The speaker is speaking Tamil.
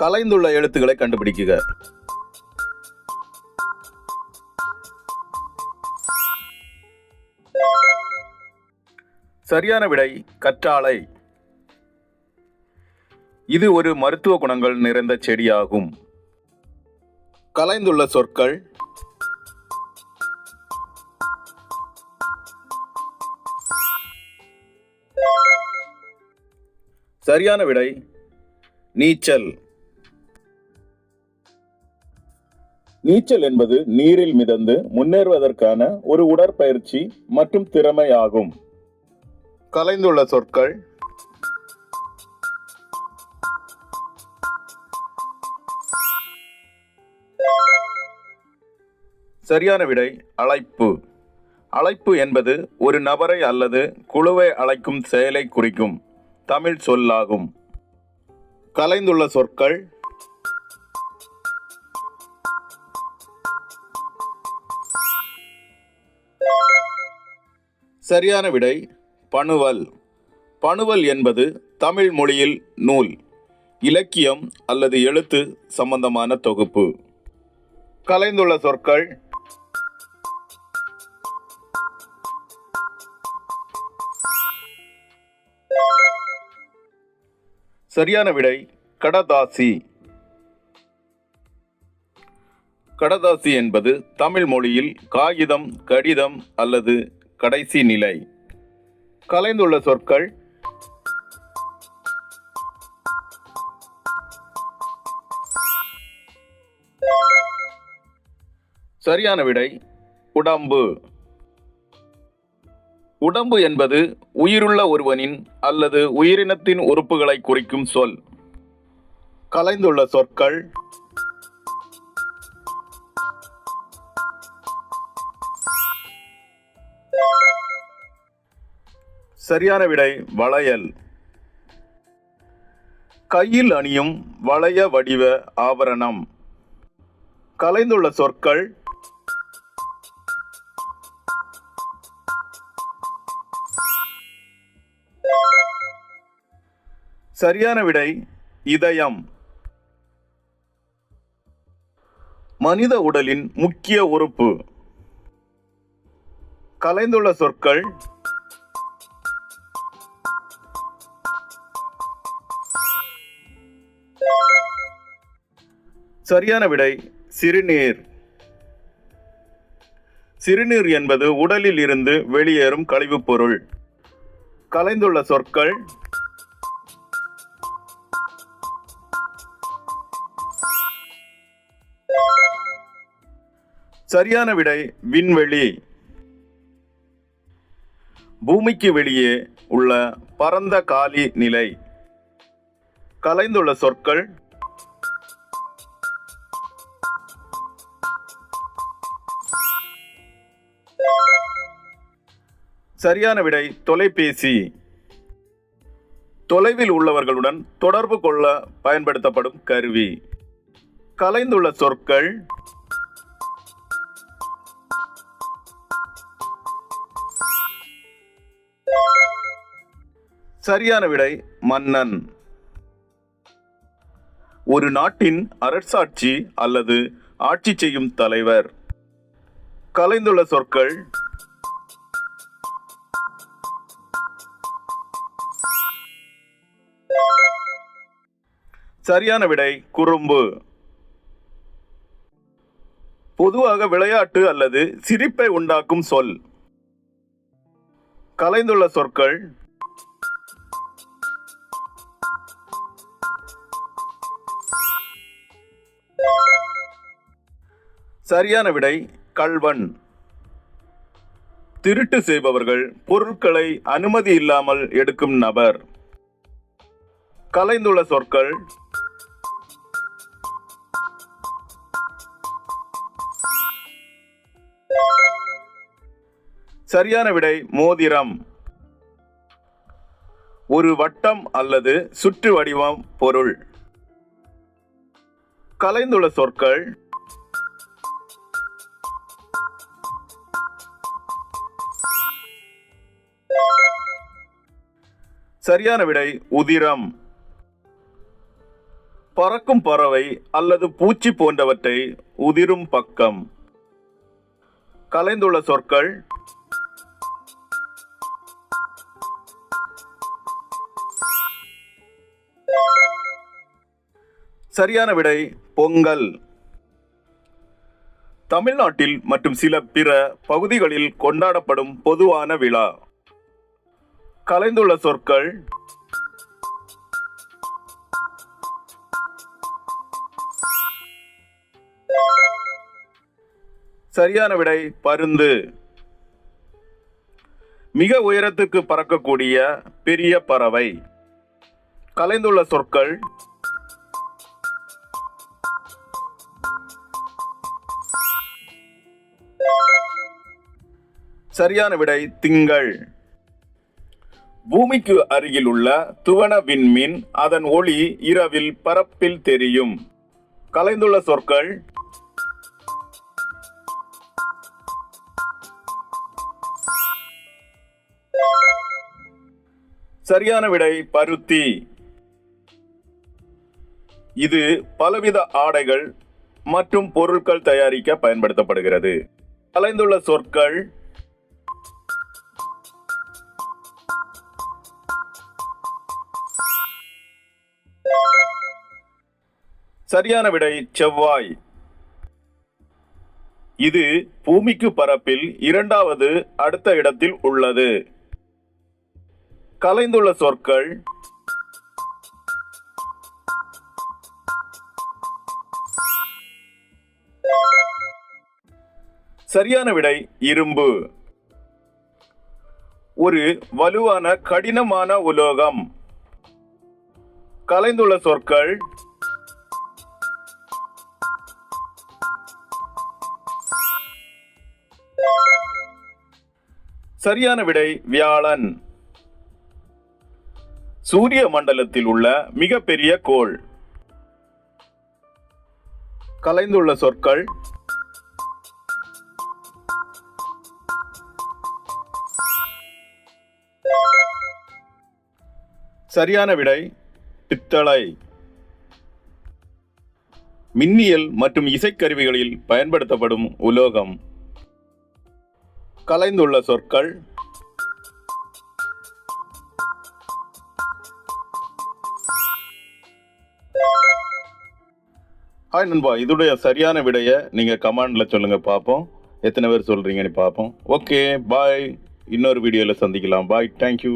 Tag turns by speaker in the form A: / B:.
A: கலைந்துள்ள எழுத்துக்களை கண்டுபிடிக்குக. சரியான விடை கற்றாழை. இது ஒரு மருத்துவ குணங்கள் நிறைந்த செடியாகும். கலைந்துள்ள சொற்கள். சரியான விடை நீச்சல். நீச்சல் என்பது நீரில் மிதந்து முன்னேறுவதற்கான ஒரு உடற்பயிற்சி மற்றும் திறமை ஆகும் கலைந்துள்ள சொற்கள். சரியான விடை அழைப்பு. அழைப்பு என்பது ஒரு நபரை அல்லது குழுவை அழைக்கும் செயலை குறிக்கும் தமிழ் சொல்லாகும். கலைந்துள்ள சொற்கள். சரியான விடை பணுவல். பணுவல் என்பது தமிழ் மொழியில் நூல் இலக்கியம் அல்லது எழுத்து சம்பந்தமான தொகுப்பு. கலைந்துள்ள சொற்கள். சரியான விடை கடதாசி. கடதாசி என்பது தமிழ் மொழியில் காகிதம் கடிதம் அல்லது கடைசி நிலை. கலைந்துள்ள சொற்கள். சரியான விடை உடம்பு. உடம்பு என்பது உயிருள்ள ஒருவனின் அல்லது உயிரினத்தின் உறுப்புகளை குறிக்கும் சொல். கலைந்துள்ள சொற்கள். சரியான விடை வளையல். கையில் அணியும் வளைய வடிவ ஆபரணம். கலைந்துள்ள சொற்கள். சரியான விடை இதயம். மனித உடலின் முக்கிய உறுப்பு. கலைந்துள்ள சொற்கள். சரியான விடை சிறுநீர். சிறுநீர் என்பது உடலில் இருந்து வெளியேறும் கழிவுப் பொருள். கலைந்துள்ள சொற்கள். சரியான விடை விண்வெளி. பூமிக்கு வெளியே உள்ள பரந்த காலி நிலை. கலைந்துள்ள சொற்கள். சரியான விடை தொலைபேசி. தொலைவில் உள்ளவர்களுடன் தொடர்பு கொள்ள பயன்படுத்தப்படும் கருவி. கலைந்துள்ள சொற்கள். சரியான விடை மன்னன். ஒரு நாட்டின் அரசாட்சி அல்லது ஆட்சி செய்யும் தலைவர். கலைந்துள்ள சொற்கள். சரியான விடை குறும்பு. பொதுவாக விளையாட்டு அல்லது சிரிப்பை உண்டாக்கும் சொல். கலைந்துள்ள சொற்கள். சரியான விடை கள்வன் திருட்டு செய்பவர்கள் பொருட்களை அனுமதி இல்லாமல் எடுக்கும் நபர். கலைந்துள்ள சொற்கள். சரியான விடை மோதிரம். ஒரு வட்டம் அல்லது சுற்று வடிவம் பொருள். கலைந்துள்ள சொற்கள். சரியான விடை உதிரம். பறக்கும் பறவை அல்லது பூச்சி போன்றவற்றை உதிரும் பக்கம். கலைந்துள்ள சொற்கள். சரியான விடை பொங்கல். தமிழ்நாட்டில் மற்றும் சில பிற பகுதிகளில் கொண்டாடப்படும் பொதுவான விழா. கலைந்துள்ள சொற்கள். சரியான விடை பருந்து. மிக உயரத்துக்கு பறக்கக்கூடிய பெரிய பறவை. கலைந்துள்ள சொற்கள். சரியான விடை திங்கள். பூமிக்கு அருகில் உள்ள துவன விண்மீன் அதன் ஒளி இரவில் பரப்பில் தெரியும். கலைந்துள்ள சொற்கள். சரியான விடை பருத்தி. இது பலவித ஆடைகள் மற்றும் பொருட்கள் தயாரிக்க பயன்படுத்தப்படுகிறது. கலைந்துள்ள சொற்கள். சரியான விடை செவ்வாய். இது பூமிக்கு பரப்பில் இரண்டாவது அடுத்த இடத்தில் உள்ளது. கலைந்துள்ள சொற்கள். சரியான விடை இரும்பு. ஒரு வலுவான கடினமான உலோகம். கலைந்துள்ள சொற்கள். சரியான விடை வியாழன். சூரிய மண்டலத்தில் உள்ள மிகப்பெரிய கோள். கலைந்துள்ள சொற்கள். சரியான விடை பித்தளை. மின்னியல் மற்றும் இசைக்கருவிகளில் பயன்படுத்தப்படும் உலோகம். கலைந்துள்ள சொற்கள். ஹாய் நண்பா இதுடைய சரியான விடையை நீங்க கமெண்டில் சொல்லுங்க பார்ப்போம். எத்தனை பேர் சொல்றீங்கன்னு பார்ப்போம். ஓகே பாய் இன்னொரு வீடியோல சந்திக்கலாம். Bye thank you